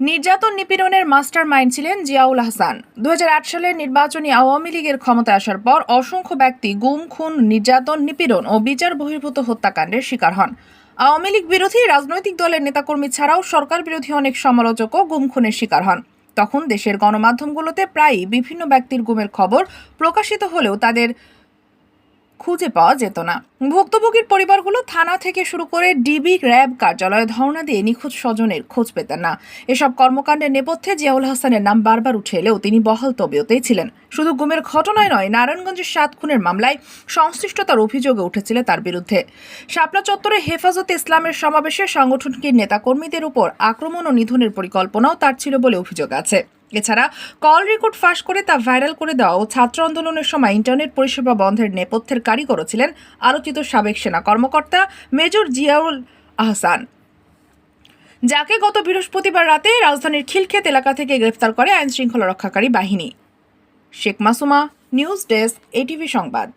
নির্যাতন নিপীড়নের master mind ছিলেন জিয়াউল হাসান। দু সালের নির্বাচনী আওয়ামী লীগের ক্ষমতায় আসার পর অসংখ্য ব্যক্তি গুম, খুন, নির্যাতন, নিপীড়ন ও বিচার বহির্ভূত হত্যাকাণ্ডের শিকার হন। আওয়ামী লীগ বিরোধী রাজনৈতিক দলের নেতাকর্মী ছাড়াও সরকার বিরোধী অনেক সমালোচকও গুম, খুনের শিকার হন। তখন দেশের গণমাধ্যমগুলোতে প্রায়ই বিভিন্ন ব্যক্তির গুমের খবর প্রকাশিত হলেও তাদের খুঁজে পাওয়া যেত না। ভুক্তভোগীর পরিবারগুলো থানা থেকে শুরু করে ডিবি, র্যাব কার্যালয়ে ধর্ণা দিয়ে নিখোঁজ স্বজনের খোঁজ পেতেন না। এসব কর্মকাণ্ডের নেপথ্যে জিয়াউল হাসানের নাম বারবার উঠে এলেও তিনি বহাল তবিয়তেই ছিলেন। শুধু গুমের ঘটনায় নয়, নারায়ণগঞ্জের সাত খুনের মামলায় সংশ্লিষ্টতার অভিযোগে উঠেছিল তার বিরুদ্ধে। শাপলা চত্বরে হেফাজতে ইসলামের সমাবেশে সংগঠনটির নেতাকর্মীদের উপর আক্রমণ ও নিধনের পরিকল্পনাও তার ছিল বলে অভিযোগ আছে। এছাড়া কল রেকর্ড ফাঁস করে তা ভাইরাল করে দেওয়া ও ছাত্র আন্দোলনের সময় ইন্টারনেট পরিষেবা বন্ধের নেপথ্যের কারিগরও ছিলেন আলোচিত সাবেক সেনা কর্মকর্তা মেজর জিয়াউল আহসান। যাকে গত বৃহস্পতিবার রাতে রাজধানীর খিলক্ষেত এলাকা থেকে গ্রেফতার করে আইন শৃঙ্খলা রক্ষাকারী বাহিনী। Sheikh Masuma, news desk, ATV সংবাদ।